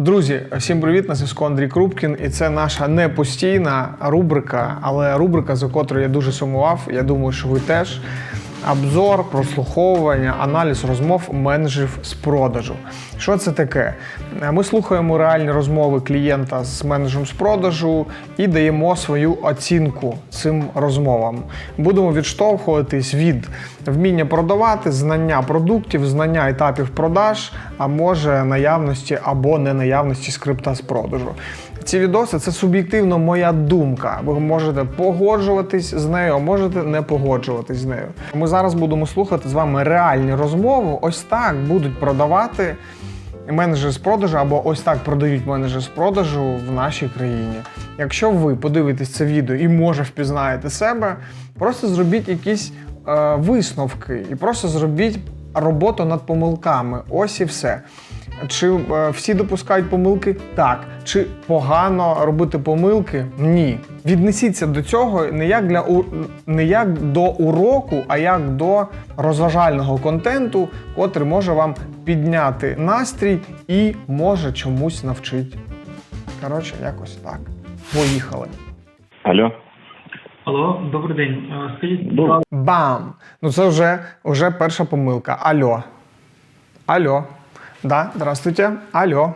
Друзі, всім привіт! На зв'язку Андрій Крупкін, і це наша не постійна рубрика, але рубрика, за котрою я дуже сумував. Я думаю, що ви теж. Обзор, прослуховування, аналіз розмов менеджерів з продажу. Що це таке? Ми слухаємо реальні розмови клієнта з менеджером з продажу і даємо свою оцінку цим розмовам. Будемо відштовхуватись від вміння продавати, знання продуктів, знання етапів продаж, а може наявності або не наявності скрипта з продажу. Ці відоси це суб'єктивно моя думка. Ви можете погоджуватись з нею, а можете не погоджуватись з нею. Ми зараз будемо слухати з вами реальні розмови. Ось так будуть продавати менеджери з продажу, або ось так продають менеджери з продажу в нашій країні. Якщо ви подивитесь це відео і може впізнаєте себе, просто зробіть якісь е, висновки і просто зробіть роботу над помилками. Ось і все. Чи е, всі допускають помилки? Так. Чи погано робити помилки? Ні. Віднесіться до цього не як для не як до уроку, а як до розважального контенту, котрий може вам підняти настрій і може чомусь навчити. Коротше, якось так. Поїхали. Алло. Алло, добрий день. Е, Скажіть, Добрий. Бам! Ну це вже, вже перша помилка. Алло. Алло. Да, здравствуйте. Алло.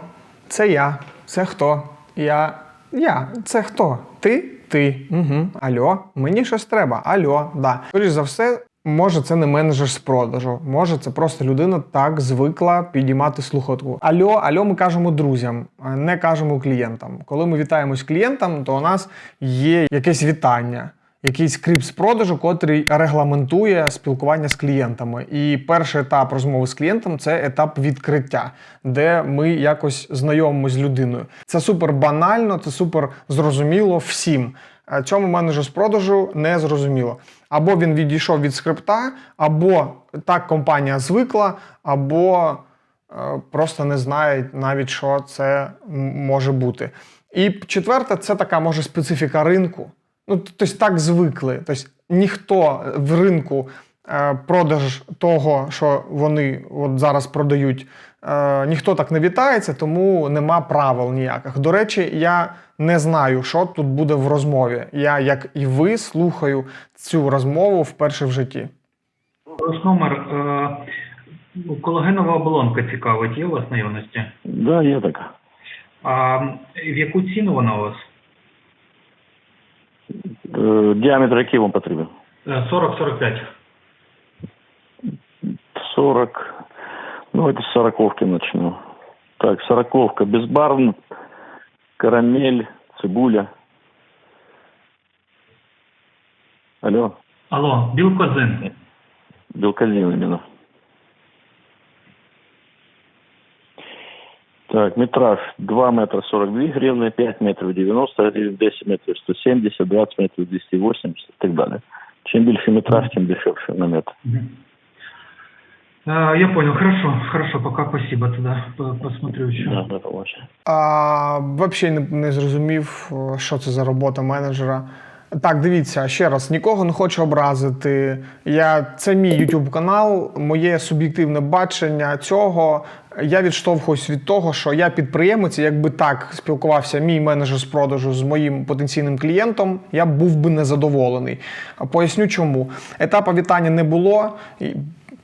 Це я. Це хто? Я. Я. Це хто? Ти? Ти. Угу. Алло. Мені щось треба. Алло. Да. Скоріш за все, може, це не менеджер з продажу. Може, це просто людина так звикла підіймати слухавку. Алло, алло, ми кажемо друзям, не кажемо клієнтам. Коли ми вітаємось клієнтам, то у нас є якесь вітання якийсь скрипт з продажу, котрий регламентує спілкування з клієнтами. І перший етап розмови з клієнтом це етап відкриття, де ми якось знайомимось з людиною. Це супер банально, це супер зрозуміло всім. Цьому менеджеру з продажу не зрозуміло. Або він відійшов від скрипта, або так компанія звикла, або е, просто не знають навіть, що це може бути. І четверте, це така може специфіка ринку. Ну, тобто так звикли. Тобто ніхто в ринку е, продаж того, що вони от зараз продають, е, ніхто так не вітається, тому нема правил ніяких. До речі, я не знаю, що тут буде в розмові. Я, як і ви, слухаю цю розмову вперше в житті. ваш номер. Е, Колагенова оболонка цікавить, є у вас наявності? Да, є така. А в яку ціну вона у вас? Е, Діаметр який вам потрібен? Е, 40-45. 40. Ну, это с сороковки начну. Так, сороковка. Безбарвн, карамель, цибуля. Алло, Алло, білкозин. белказин именно. Так, метраж 2 метра 42 гривны, 5 метров 90 гривен, 10 метров 170, 20 метров 280 и так далее. Чем більше метраж, тем дешевше на метр. Е, Я понял, хорошо, хорошо, пока спасибо тогда, посмотрю еще. Да. А, взагалі не, не зрозумів, що це за робота менеджера. Так, дивіться, ще раз, нікого не хочу образити. Я, це мій YouTube канал, моє суб'єктивне бачення цього. Я відштовхуюсь від того, що я підприємець, якби так спілкувався мій менеджер з продажу з моїм потенційним клієнтом, я був би незадоволений. Поясню чому. Етапу вітання не було.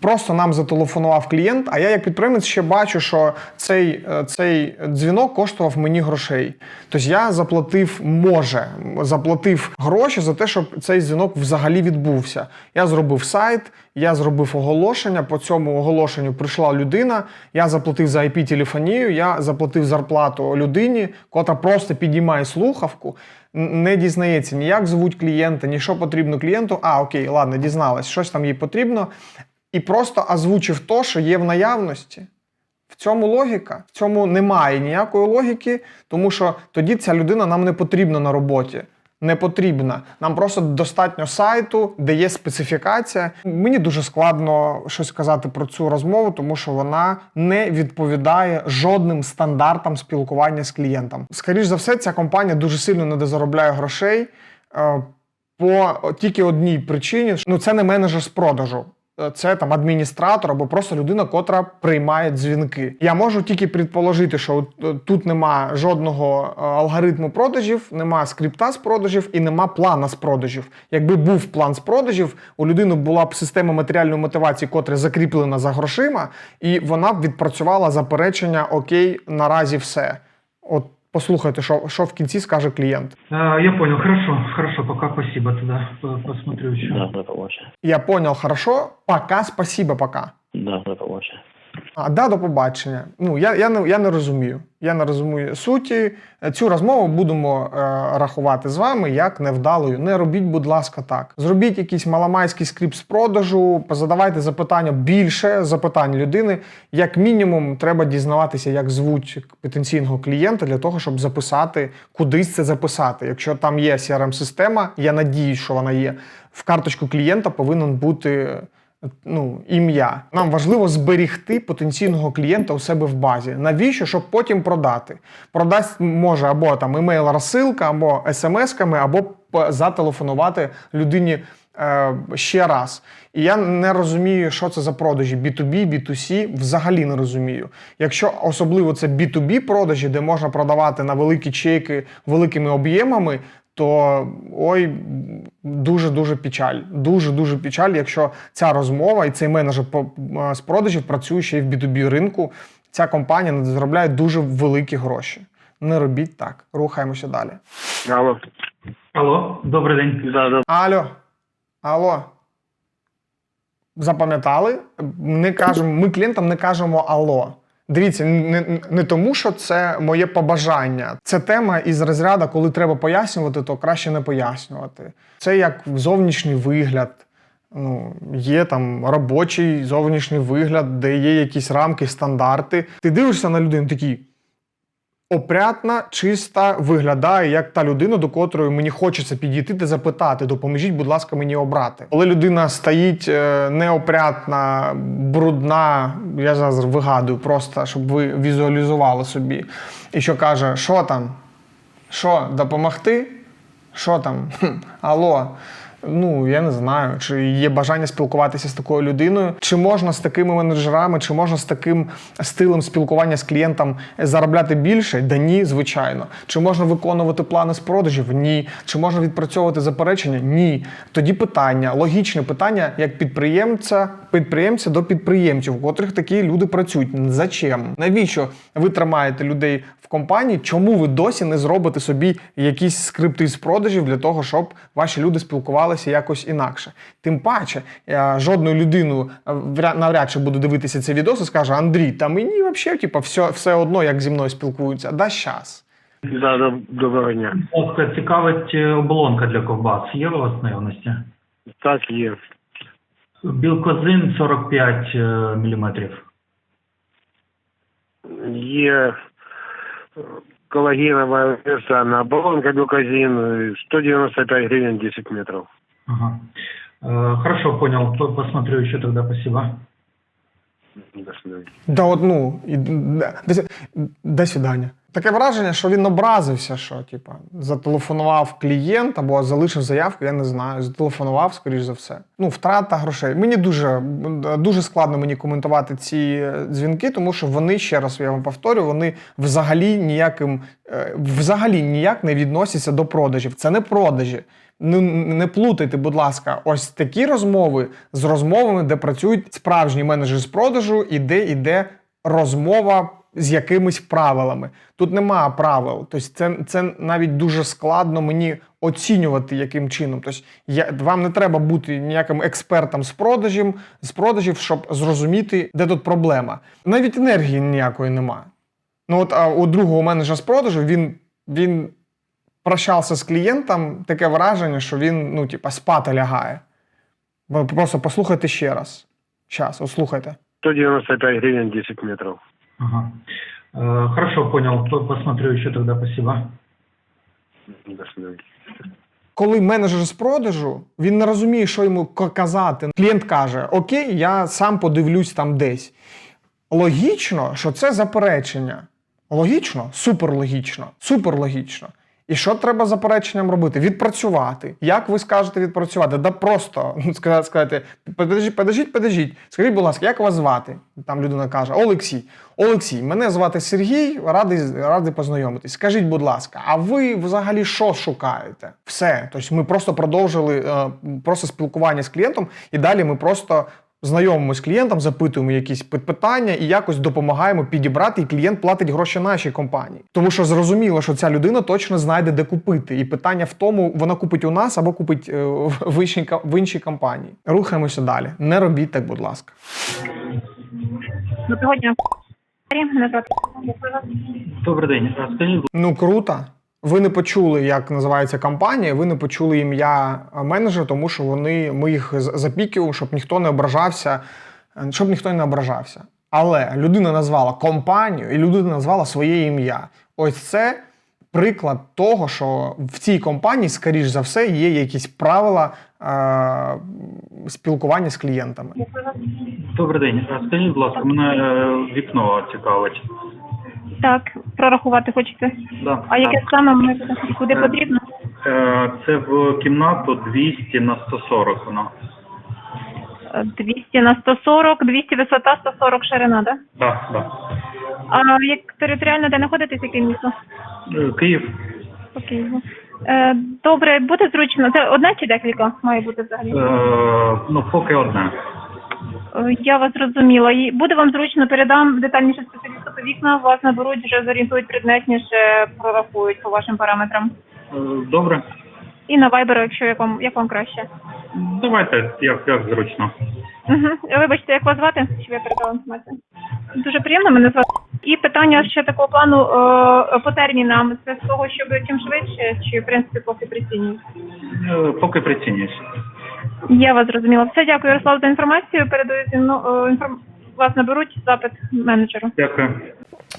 Просто нам зателефонував клієнт, а я як підприємець ще бачу, що цей, е, цей дзвінок коштував мені грошей. Тобто я заплатив, може, заплатив гроші за те, щоб цей дзвінок взагалі відбувся. Я зробив сайт, я зробив оголошення. По цьому оголошенню прийшла людина. Я заплатив за IP-телефонію, я заплатив зарплату людині, котра просто підіймає слухавку. Не дізнається ні як звуть клієнта, ні що потрібно клієнту. А, окей, ладно, дізналась, щось там їй потрібно і просто озвучив то, що є в наявності. В цьому логіка. В цьому немає ніякої логіки, тому що тоді ця людина нам не потрібна на роботі. Не потрібна. Нам просто достатньо сайту, де є специфікація. Мені дуже складно щось сказати про цю розмову, тому що вона не відповідає жодним стандартам спілкування з клієнтом. Скоріше за все, ця компанія дуже сильно недозаробляє грошей. е, по тільки одній причині, ну це не менеджер з продажу. Е, це там адміністратор або просто людина, котра приймає дзвінки. Я можу тільки предположити, що е, тут нема жодного е, алгоритму продажів, нема скрипта з продажів і нема плана з продажів. Якби був план з продажів, у людини була б система матеріальної мотивації, котра закріплена за грошима, і вона б відпрацювала заперечення Окей, наразі все. От послухайте, що, що в кінці скаже клієнт. Э, Я понял, хорошо, хорошо, пока спасибо тогда. П- Посмотрю еще. Да, до побачення. Я понял, хорошо. Пока, спасибо, пока. Да, до побачення. А да, до побачення. Ну я, я, не, я не розумію. Я не розумію суті. Цю розмову будемо е, рахувати з вами як невдалою. Не робіть, будь ласка, так. Зробіть якийсь маламайський скрипт з продажу, задавайте запитання більше запитань людини. Як мінімум, треба дізнаватися, як звуть потенційного клієнта для того, щоб записати, кудись це записати. Якщо там є CRM-система, я надіюсь, що вона є. В карточку клієнта повинен бути ну, ім'я. Нам важливо зберігти потенційного клієнта у себе в базі. Навіщо? Щоб потім продати. Продасть може або там емейл розсилка, або смс-ками, або зателефонувати людині е, ще раз. І я не розумію, що це за продажі B2B, B2C, взагалі не розумію. Якщо особливо це B2B продажі, де можна продавати на великі чеки великими об'ємами, то ой, дуже дуже печаль. Дуже дуже печаль, якщо ця розмова і цей менеджер з продажів працює ще й в B2B ринку. Ця компанія не заробляє дуже великі гроші. Не робіть так. Рухаємося далі. Алло. Алло, добрый день. Да, да. Алло, алло. Запам'ятали? Не кажемо, ми клієнтам не кажемо алло. Дивіться, не, не тому, що це моє побажання. Це тема із розряду, коли треба пояснювати, то краще не пояснювати. Це як зовнішній вигляд. Ну, є там робочий зовнішній вигляд, де є якісь рамки, стандарти. Ти дивишся на людину такий опрятна, чиста, виглядає як та людина, до котрої мені хочеться підійти та запитати, допоможіть, будь ласка, мені обрати. Коли людина стоїть е, неопрятна, брудна, я зараз вигадую, просто щоб ви візуалізували собі, і що каже, що там? Що, допомогти? Що там? Алло. Ну, я не знаю, чи є бажання спілкуватися з такою людиною, чи можна з такими менеджерами, чи можна з таким стилем спілкування з клієнтом заробляти більше? Да ні, звичайно. Чи можна виконувати плани з продажів? Ні. Чи можна відпрацьовувати заперечення? Ні. Тоді питання, логічне питання, як підприємця, підприємця до підприємців, у котрих такі люди працюють. Зачем? Навіщо ви тримаєте людей в компанії? Чому ви досі не зробите собі якісь скрипти з продажів для того, щоб ваші люди спілкувалися якось інакше? Тим паче, я жодною людиною е, навряд чи буду дивитися це відео і скаже: Андрій, та мені взагалі типу, все, все одно, як зі мною спілкуються. Да, щас. Да, доброго дня. Ласка, цікавить е, оболонка для ковбас. Є у вас наявності? Так є. Білкозин 45 мм. Є е, колагенова версальна оболонка глюкозин, е, 195 гривен 10 метров. Ага. Э, Хорошо, понял. По- Посмотрю еще тогда, спасибо. До свидания. Да вот, ну, и, да, до, до свидання. Таке враження, що він образився, що типа зателефонував клієнт або залишив заявку, я не знаю. Зателефонував, скоріш за все. Ну, втрата грошей. Мені дуже, дуже складно мені коментувати ці е, дзвінки, тому що вони, ще раз я вам повторю, вони взагалі ніяким, е, взагалі ніяк не відносяться до продажів. Це не продажі. Ну, не плутайте, будь ласка, ось такі розмови з розмовами, де працюють справжні менеджери з продажу, і де йде розмова з якимись правилами. Тут немає правил. Тобто це, це навіть дуже складно мені оцінювати, яким чином. Тобто я, вам не треба бути ніяким експертом з продажів, з продажів, щоб зрозуміти, де тут проблема. Навіть енергії ніякої немає. Ну от а у другого менеджера з продажу він, він прощався з клієнтом, таке враження, що він, ну, типа, спати лягає. Просто послухайте ще раз. Щас, от слухайте. 195 гривен 10 метров. Ага. Э, Хорошо, понял. По- Посмотрю еще тогда, спасибо. До свидания. Коли менеджер з продажу, він не розуміє, що йому казати. Клієнт каже: Окей, я сам подивлюсь там десь. Логічно, що це заперечення. Логічно, суперлогічно, суперлогічно. І що треба запереченням робити? Відпрацювати. Як ви скажете відпрацювати? Да просто ну, сказати, подождіть, подождіть, подождіть. Скажіть, будь ласка, як вас звати? Там людина каже: Олексій. Олексій, мене звати Сергій, радий, радий познайомитись. Скажіть, будь ласка, а ви взагалі що шукаєте? Все. Тобто ми просто продовжили е, просто спілкування з клієнтом, і далі ми просто знайомимося з клієнтом, запитуємо якісь питання і якось допомагаємо підібрати, і клієнт платить гроші нашій компанії. Тому що зрозуміло, що ця людина точно знайде, де купити. І питання в тому, вона купить у нас або купить е, в іншій, в іншій компанії. Рухаємося далі. Не робіть так, будь ласка. Доброго дня. Мене звати. Добрий день. Ну круто. Ви не почули, як називається компанія, ви не почули ім'я менеджера, тому що вони ми їх з- запікуємо, щоб ніхто не ображався, е, щоб ніхто не ображався. Але людина назвала компанію і людина назвала своє ім'я. Ось це приклад того, що в цій компанії, скоріш за все, є якісь правила е- спілкування з клієнтами. добрий день. Скажіть, будь ласка, мене е, вікно цікавить. Так, прорахувати хочете. Да. А яке саме ми куди Е. потрібно? Е, Це в кімнату 200 на 140 воно. Е, 200 на 140, 200 висота, 140 ширина, так? Так, так. А як територіально де знаходитесь, яке місто? Е, Київ. По Києву. Е, добре, буде зручно. Це одне чи декілька має бути взагалі? Е, Ну, поки одне. Е, Я вас зрозуміла. І буде вам зручно, передам детальніше спеціалісту по вікна, вас наберуть, вже зорієнтують предметніше, прорахують по вашим параметрам. Е, Добре. І на Viber, якщо як вам, як вам краще. Давайте, як, як зручно. Угу. Вибачте, як вас звати? Щоб я передала інформацію. Дуже приємно мене звати. І питання ще такого плану е, по термінам. Це з того, щоб чим швидше, чи в принципі поки прицінюють? Е, Поки прицінюсь. Я вас зрозуміла. Все, дякую, Ярослав, за інформацію. Передаю ну, інформ... вас наберуть запит менеджеру. Дякую.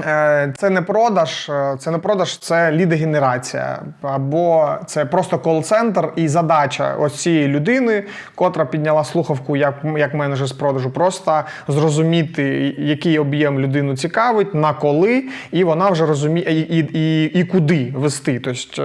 Е, Це не продаж, е, це не продаж, це лідогенерація. Або це просто кол-центр і задача ось цієї людини, котра підняла слухавку як, як менеджер з продажу, просто зрозуміти, який об'єм людину цікавить, на коли, і вона вже розуміє і, і, і, і куди вести, тобто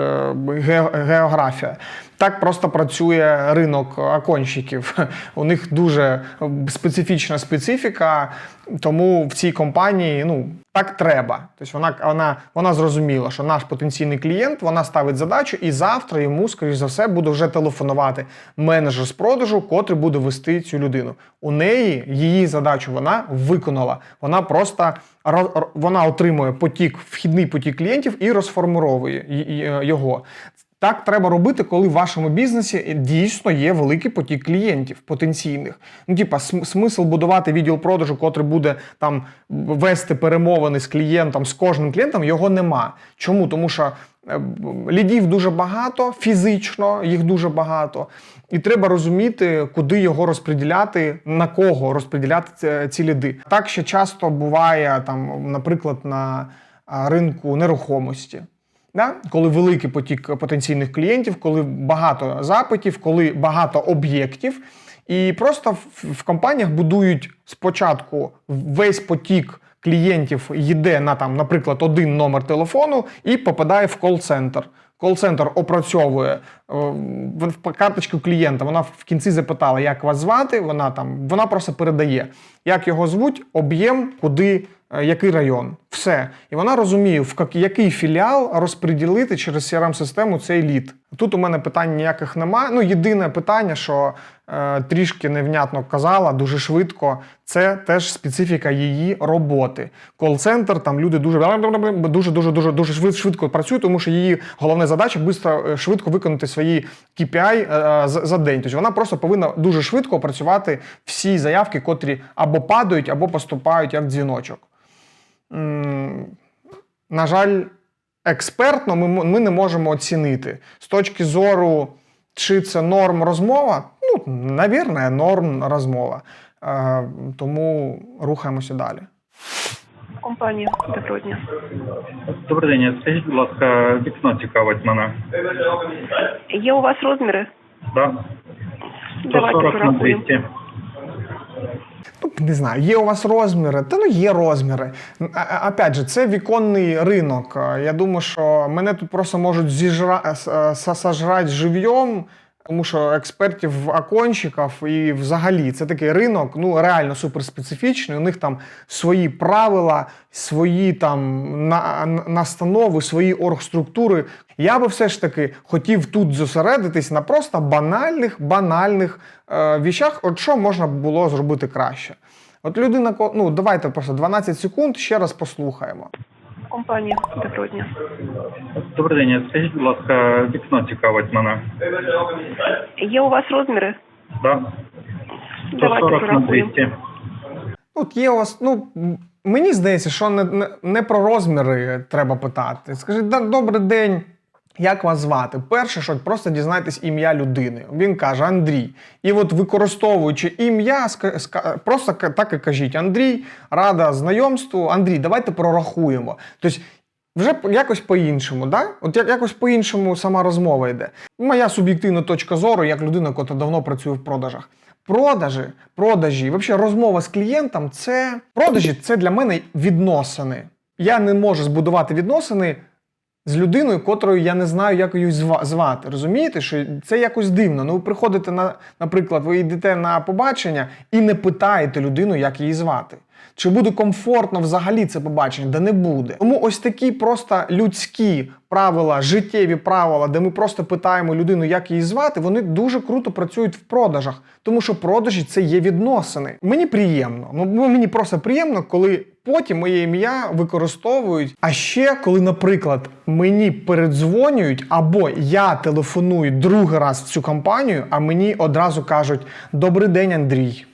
ге- географія. Так просто працює ринок оконщиків. У них дуже специфічна специфіка, тому в цій компанії ну так треба. Тобто вона, вона, вона зрозуміла, що наш потенційний клієнт вона ставить задачу, і завтра йому, скоріш за все, буде вже телефонувати менеджер з продажу, котрий буде вести цю людину. У неї її задачу вона виконала. Вона просто ро- ро- вона отримує потік, вхідний потік клієнтів і розформуровує його. Так треба робити, коли в вашому бізнесі дійсно є великий потік клієнтів потенційних. Ну, типа, смисл будувати відділ продажу, котрий буде там вести перемовини з клієнтом, з кожним клієнтом, його нема. Чому? Тому що е, лідів дуже багато, фізично їх дуже багато, і треба розуміти, куди його розподіляти, на кого розподіляти ці- ці ліди. Так ще часто буває там, наприклад, на ринку нерухомості. Да? Коли великий потік потенційних клієнтів, коли багато запитів, коли багато об'єктів, і просто в, компаніях будують спочатку весь потік клієнтів йде на там, наприклад, один номер телефону і попадає в кол-центр. Кол-центр опрацьовує е, в в карточку клієнта. Вона в кінці запитала, як вас звати. Вона там вона просто передає, як його звуть, об'єм, куди, е, який район. Все. І вона розуміє, в як- який філіал розподілити через crm систему цей лід. Тут у мене питань ніяких немає. Ну, єдине питання, що е, трішки невнятно казала, дуже швидко. Це теж специфіка її роботи. Кол-центр, там люди дуже дуже дуже дуже дуже швидко працюють, тому що її головна задача швидко, швидко виконати свої KPI е, за, за день. Тобто вона просто повинна дуже швидко опрацювати всі заявки, котрі або падають, або поступають як дзвіночок. На жаль, експертно ми, ми не можемо оцінити. З точки зору, чи це норм розмова, ну, навірно, норм розмова. Е, тому рухаємося далі. Компанія. Доброго дня. Добрий день. Скажіть, будь ласка, вікно цікавить мене. Є у вас розміри? Да? 140 на 200. Ну, не знаю, є у вас розміри? Та ну є розміри. Опять же, це віконний ринок. Я думаю, що мене тут просто можуть зіжра... е, сожрати живьом, тому що експертів окончиків і взагалі це такий ринок, ну реально суперспецифічний. У них там свої правила, свої там на... на- настанови, свої оргструктури. Я би все ж таки хотів тут зосередитись на просто банальних, банальних е, віщах, от що можна було зробити краще. От людина, ну давайте просто 12 секунд ще раз послухаємо. Компанія. Доброго дня. Добрий день, скажіть, будь ласка, вікно цікавить мене. Є у вас розміри? Да? Давайте 140 на 200. Тут є у вас, ну мені здається, що не, не, не про розміри треба питати. Скажіть, «Да, добрий день. Як вас звати? Перше, що просто дізнайтесь ім'я людини. Він каже Андрій. І от використовуючи ім'я, просто так і кажіть: Андрій, рада знайомству. Андрій, давайте прорахуємо. Тобто, вже якось по-іншому, да? От якось по-іншому сама розмова йде. Моя суб'єктивна точка зору, як людина, яка давно працює в продажах. Продажі, продажі, взагалі розмова з клієнтом це продажі це для мене відносини. Я не можу збудувати відносини з людиною, котрою я не знаю, як її зва- звати. Розумієте, що це якось дивно. Ну, ви приходите на, наприклад, ви йдете на побачення і не питаєте людину, як її звати. Чи буде комфортно взагалі це побачення? Да не буде. Тому ось такі просто людські правила, життєві правила, де ми просто питаємо людину, як її звати, вони дуже круто працюють в продажах, тому що продажі це є відносини. Мені приємно. Ну мені просто приємно, коли потім моє ім'я використовують. А ще коли, наприклад, мені передзвонюють, або я телефоную другий раз в цю компанію, а мені одразу кажуть: Добрий день, Андрій.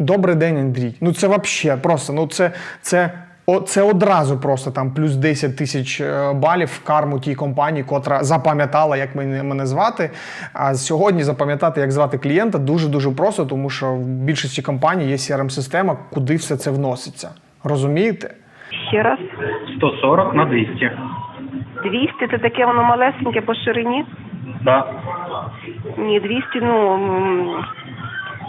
Добрий день, Андрій. Ну це взагалі просто. Ну це, це, о, це одразу просто там плюс 10 тисяч е, балів в карму тій компанії, котра запам'ятала, як мене, мене звати. А сьогодні запам'ятати, як звати клієнта, дуже дуже просто, тому що в більшості компаній є CRM-система, куди все це вноситься. Розумієте? Ще раз. 140 на 200. 200 це таке воно малесеньке по ширині? Да. Ні, 200, ну,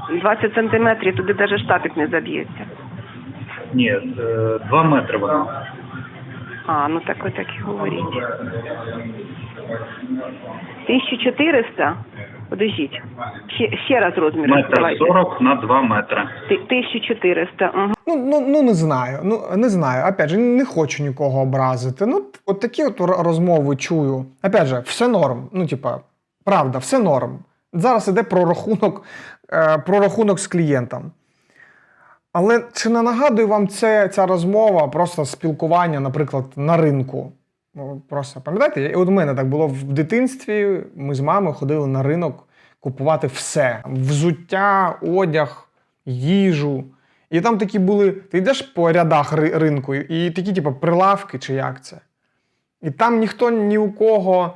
20 сантиметрів, туди навіть штатик не заб'ється. Ні, 2 метри вона. А, ну так ви так і говоріть. 1400? Подождіть. Ще, ще раз розміри. Метр давайте. 40 на 2 метри. Ти- 1400. Угу. Ну, ну, ну не знаю. Ну не знаю. Опять же, не хочу нікого образити. Ну, от такі от р- розмови чую. Опять же, все норм. Ну, типа, правда, все норм. Зараз іде про е, про рахунок з клієнтом. Але чи не нагадує вам це, ця розмова, просто спілкування, наприклад, на ринку? Ну, Просто пам'ятаєте, і от у мене так було в дитинстві. Ми з мамою ходили на ринок купувати все: взуття, одяг, їжу. І там такі були. Ти йдеш по рядах ринку, і такі, типу, прилавки, чи як це. І там ніхто ні у кого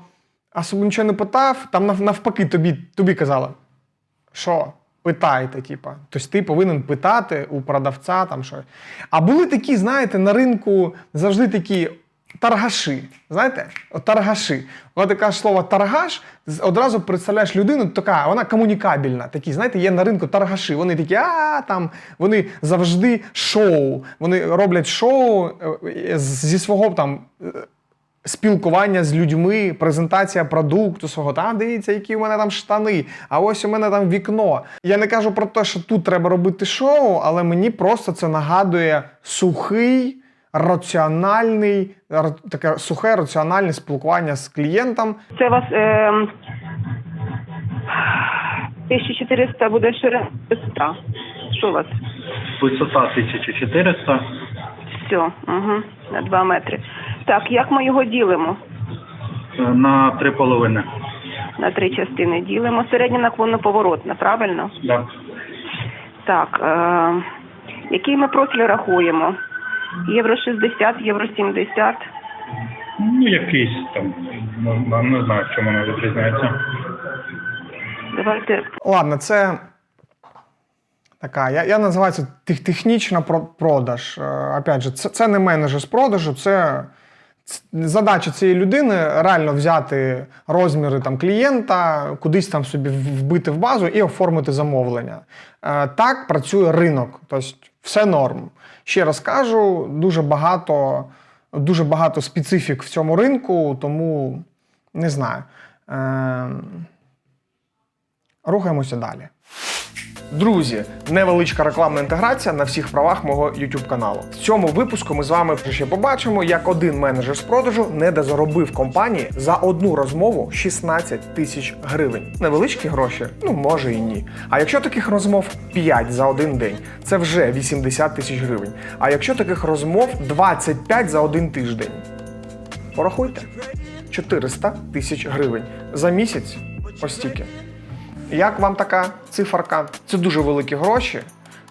особо нічого не питав, там навпаки тобі, тобі казали, що питайте, типа. Тобто ти повинен питати у продавця там що. А були такі, знаєте, на ринку завжди такі таргаші. Знаєте? Таргаші. Коли ти кажеш слово таргаш, одразу представляєш людину, така, вона комунікабельна. Такі, знаєте, є на ринку таргаші. Вони такі, а там, вони завжди шоу. Вони роблять шоу е, зі свого там. Спілкування з людьми, презентація продукту свого. Там дивіться, які у мене там штани, а ось у мене там вікно. Я не кажу про те, що тут треба робити шоу, але мені просто це нагадує сухий, раціональний, таке сухе раціональне спілкування з клієнтом. Це у вас е, 1400 буде ширина висота. Що у вас? Висота 1400. Все, угу, на 2 метри. Так, як ми його ділимо? е, На три половини. На три частини ділимо. Середня наклонно поворотна, правильно? Да. Так, е, який ми профіль рахуємо? Євро 60, євро 70. Ну, якийсь там. Не знаю, в чому вона відрізняється. Давайте Ладно, це така. Я, я називаю це тех- технічна продаж. Е, Опять же, це, це не менеджер з продажу, це, задача цієї людини реально взяти розміри там клієнта, кудись там собі вбити в базу і оформити замовлення. Е, Так працює ринок, тобто все норм. Ще раз кажу, дуже багато, дуже багато специфік в цьому ринку, тому не знаю. Е, Рухаємося далі. Друзі, невеличка рекламна інтеграція на всіх правах мого YouTube каналу. В цьому випуску ми з вами ще побачимо, як один менеджер з продажу недозаробив компанії за одну розмову 16 тисяч гривень. Невеличкі гроші, ну може і ні. А якщо таких розмов 5 за один день, це вже 80 тисяч гривень. А якщо таких розмов 25 за один тиждень, порахуйте 400 тисяч гривень за місяць. Ось стільки. Як вам така циферка? Це дуже великі гроші,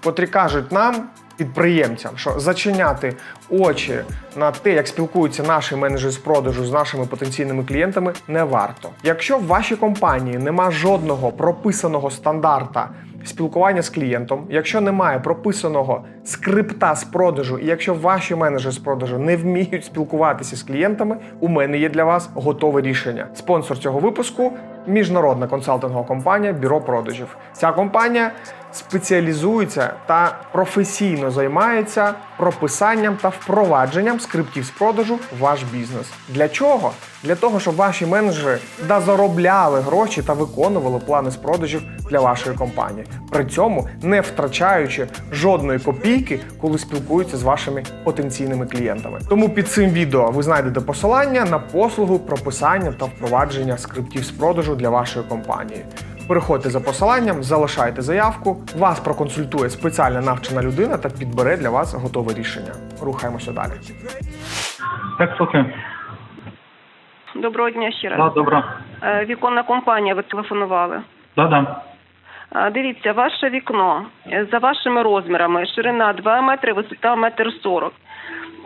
котрі кажуть нам, підприємцям, що зачиняти очі на те, як спілкуються наші менеджери з продажу з нашими потенційними клієнтами, не варто. Якщо в вашій компанії нема жодного прописаного стандарта спілкування з клієнтом, якщо немає прописаного скрипта з продажу, і якщо ваші менеджери з продажу не вміють спілкуватися з клієнтами, у мене є для вас готове рішення. Спонсор цього випуску міжнародна консалтингова компанія Бюро продажів. Ця компанія спеціалізується та професійно займається прописанням та впровадженням скриптів з продажу в ваш бізнес. Для чого? Для того, щоб ваші менеджери дозаробляли гроші та виконували плани з продажів для вашої компанії, при цьому не втрачаючи жодної копійки, коли спілкуються з вашими потенційними клієнтами. Тому під цим відео ви знайдете посилання на послугу прописання та впровадження скриптів з продажу для вашої компанії. Переходьте за посиланням, залишайте заявку, вас проконсультує спеціальна навчена людина та підбере для вас готове рішення. Рухаємося далі. Так, слухаю. Доброго дня ще раз. Да, добре. Е, Віконна компанія, ви телефонували. Да, да. Е, Дивіться, ваше вікно е, за вашими розмірами, ширина 2 метри, висота 1,40 40.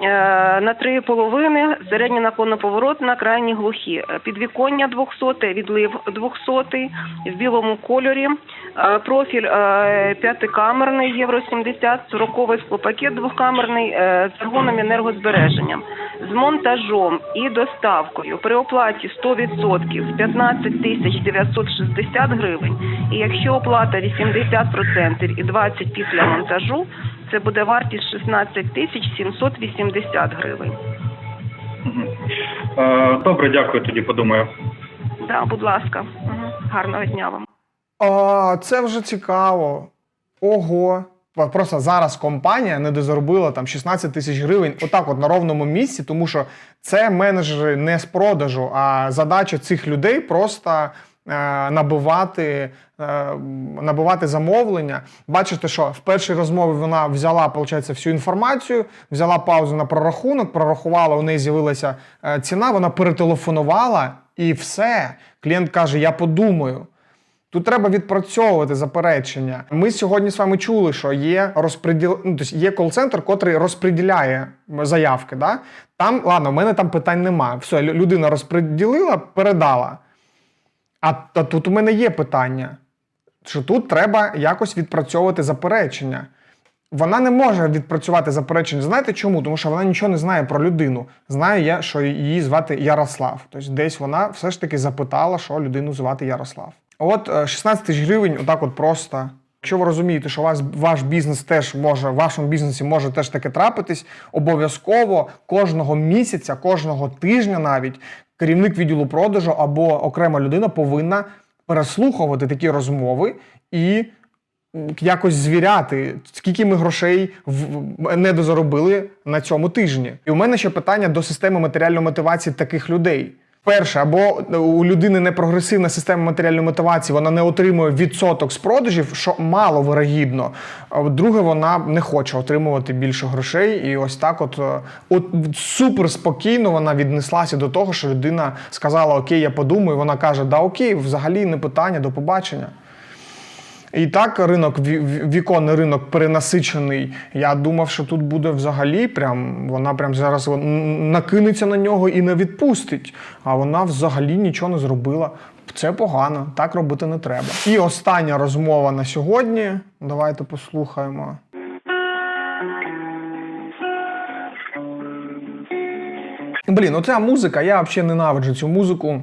Е, На три половини, середня наклонно поворотна, крайні глухі. Підвіконня 200, відлив 200, в білому кольорі. Е, Профіль е, п'ятикамерний, євро 70, 40 склопакет двохкамерний е, з аргоном і енергозбереженням. З монтажом і доставкою при оплаті 100% 15 тисяч 960 гривень. І якщо оплата 80% і 20 після монтажу, це буде вартість 16 тисяч 780 гривень. Е, добре, дякую, тоді подумаю. Да, будь ласка. Гарного дня вам. А, це вже цікаво. Ого. Просто зараз компанія не дозаробила там 16 тисяч гривень отак, от на ровному місці, тому що це менеджери не з продажу, а задача цих людей просто е, набивати, е, замовлення. Бачите, що в першій розмові вона взяла, виходить, всю інформацію, взяла паузу на прорахунок, прорахувала, у неї з'явилася е, ціна, вона перетелефонувала і все. Клієнт каже: Я подумаю. Тут треба відпрацьовувати заперечення. Ми сьогодні з вами чули, що є розпреділ... ну, тобто є кол-центр, котрий розподіляє заявки. Да? Там, ладно, в мене там питань немає. Все, людина розподілила, передала. А, а тут у мене є питання, що тут треба якось відпрацьовувати заперечення. Вона не може відпрацювати заперечення. Знаєте чому? Тому що вона нічого не знає про людину. Знаю я, що її звати Ярослав. Тобто десь вона все ж таки запитала, що людину звати Ярослав. От е, 16 тисяч гривень, отак от просто. Якщо ви розумієте, що вас ваш бізнес теж може, в вашому бізнесі може теж таке трапитись, обов'язково кожного місяця, кожного тижня навіть керівник відділу продажу або окрема людина повинна переслухувати такі розмови і якось звіряти, скільки ми грошей в- не на цьому тижні. І у мене ще питання до системи матеріальної мотивації таких людей. Перше, або у людини непрогресивна система матеріальної мотивації, вона не отримує відсоток з продажів, що мало вирогідно. Друге, вона не хоче отримувати більше грошей. І ось так, от, е, от супер спокійно вона віднеслася до того, що людина сказала: Окей, я подумаю. Вона каже: Да, окей, взагалі не питання, до побачення. І так ринок, ві- ві- віконний ринок перенасичений. Я думав, що тут буде взагалі прям вона прям зараз накинеться на нього і не відпустить. А вона взагалі нічого не зробила. Це погано, так робити не треба. І остання розмова на сьогодні. Давайте послухаємо. Блін, оця музика, я взагалі ненавиджу цю музику.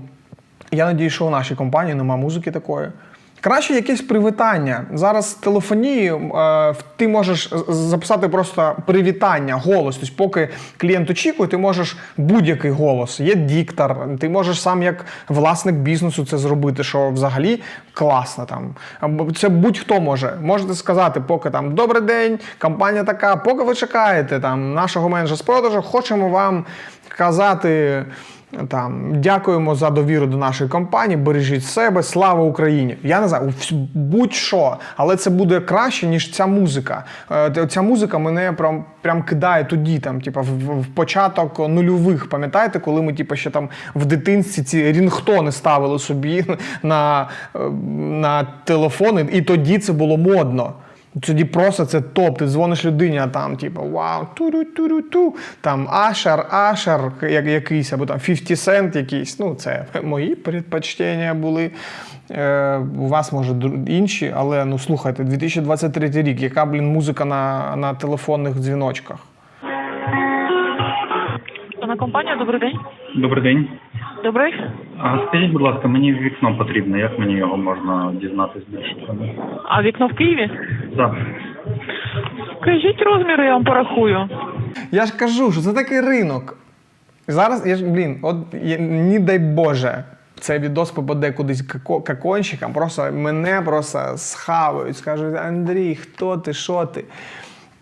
Я надію, що у нашій компанії нема музики такої. Краще якесь привітання. Зараз в телефонії е, ти можеш записати просто привітання, голос. Тобто, поки клієнт очікує, ти можеш будь-який голос. Є диктор, ти можеш сам як власник бізнесу це зробити, що взагалі класно там. Це будь-хто може. Можете сказати, поки там добрий день, компанія така, поки ви чекаєте там нашого менеджера з продажу, хочемо вам казати. Там дякуємо за довіру до нашої компанії. Бережіть себе, слава Україні. Я не знаю, будь-що, але це буде краще ніж ця музика. Е, Ця музика мене прям, прям кидає тоді, там, типа, в, в- початок нульових. Пам'ятаєте, коли ми типа, ще там в дитинстві ці рінгтони ставили собі на, е, на телефони, і тоді це було модно. Тоді просто це топ. Ти дзвониш людині, а там, типу, вау, туру-туру-ту, там Ашер, Ашер, як, якийсь, або там 50 Cent якийсь. Ну, це мої предпочтення були. Е, у вас, може, інші, але ну слухайте, 2023 рік, яка, блін, музика на, на телефонних дзвіночках? На компанія, добрий день. Добрий день. Добрий. А скажіть, будь ласка, мені вікно потрібно. Як мені його можна дізнатись більше? А вікно в Києві? Так. Скажіть розміри, я вам порахую. Я ж кажу, що це такий ринок. Зараз я ж, блін, от я, не дай Боже, цей відос попаде кудись како- каконщикам, просто мене просто схавають, скажуть, Андрій, хто ти, що ти?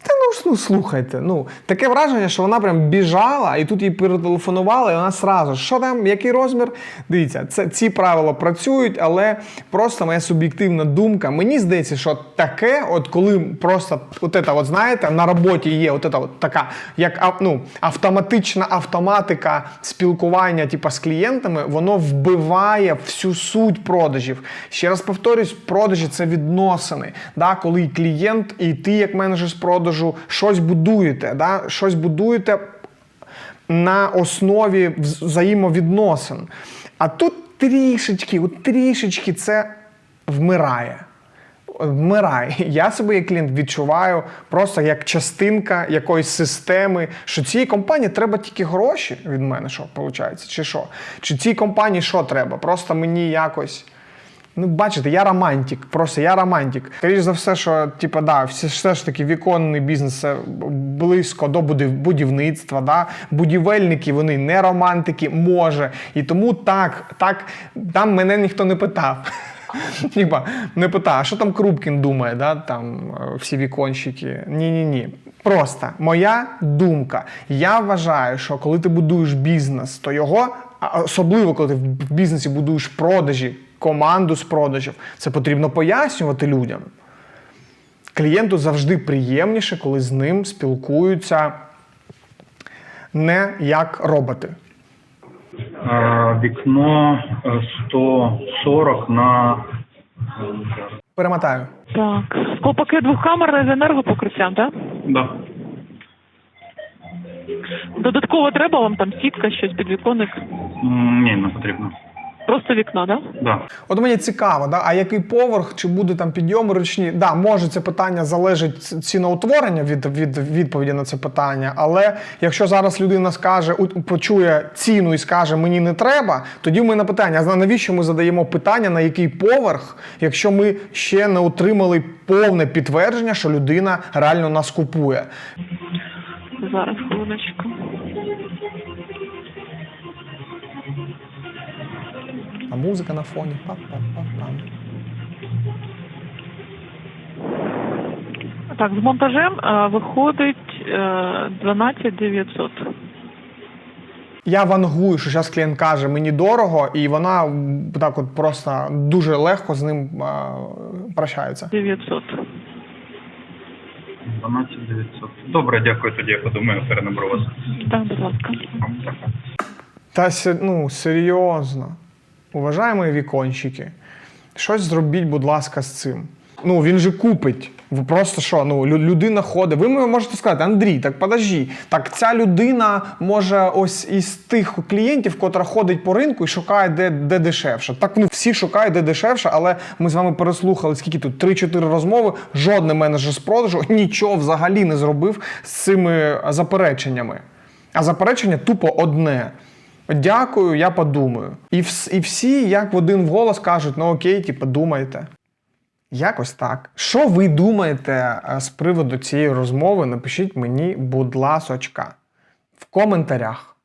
Та ну ну слухайте, ну таке враження, що вона прям біжала, і тут їй перетелефонували, і вона сразу, що там, який розмір? Дивіться, це ці правила працюють, але просто моя суб'єктивна думка. Мені здається, що таке, от коли просто от это, от знаєте, на роботі є от это, от така, як ну, автоматична автоматика спілкування, типа з клієнтами, воно вбиває всю суть продажів. Ще раз повторюсь, продажі це відносини. Да? Коли клієнт і ти, як менеджер з продажу, щось будуєте, да? щось будуєте на основі взаємовідносин. А тут трішечки, от трішечки це вмирає. Вмирає. Я себе як клієнт відчуваю просто як частинка якоїсь системи, що цій компанії треба тільки гроші від мене, що виходить, чи що? Чи цій компанії що треба? Просто мені якось. Ну, бачите, я романтик, просто я романтик. Скоріше за все, що типу, да, все, ж таки віконний бізнес це близько до будівництва. Да? Будівельники вони не романтики, може. І тому так, так там мене ніхто не питав. Типа, не питав, а що там Крупкін думає, да? там е, всі віконщики. Ні-ні-ні. Просто моя думка. Я вважаю, що коли ти будуєш бізнес, то його, особливо коли ти в бізнесі будуєш продажі, команду з продажів, це потрібно пояснювати людям. Клієнту завжди приємніше, коли з ним спілкуються не як роботи. Вікно е, 140 на Перемотаю. Так. Склопакет двохкамерний з енергопокриттям, так? да. Додатково треба вам там сітка, щось підвіконник. Ні, не потрібно. Просто вікно, так? Да. От мені цікаво, да? а який поверх, чи буде там підйом ручні? Да, може, це питання залежить ціноутворення від, від відповіді на це питання. Але якщо зараз людина скаже, у- почує ціну і скаже мені не треба, тоді в мене питання: а навіщо ми задаємо питання, на який поверх, якщо ми ще не отримали повне підтвердження, що людина реально нас купує? Зараз, хвилиночку. А музика на фоні. Па-па-па-пам. Так, з монтажем е, виходить е, 12 900. Я вангую, що зараз клієнт каже, мені дорого, і вона так от просто дуже легко з ним а, прощається. 900. 12 900. Добре, дякую тоді, я подумаю, перенаберу вас. Так, будь ласка. Та се- ну, серйозно. Уважаємо вікончики, щось зробіть, будь ласка, з цим. Ну, він же купить. Ви просто що? Ну, людина ходить. Ви можете сказати, Андрій, так подожди. Так ця людина може ось із тих клієнтів, котра ходить по ринку і шукає, де, де дешевше. Так ну всі шукають, де дешевше, але ми з вами переслухали скільки тут 3-4 розмови. Жодний менеджер з продажу нічого взагалі не зробив з цими запереченнями. А заперечення тупо одне. Дякую, я подумаю. І, вс- і всі, як в один голос, кажуть: ну окей, типу, думайте. Якось так. Що ви думаєте е, з приводу цієї розмови? Напишіть мені, будь ласочка, в коментарях.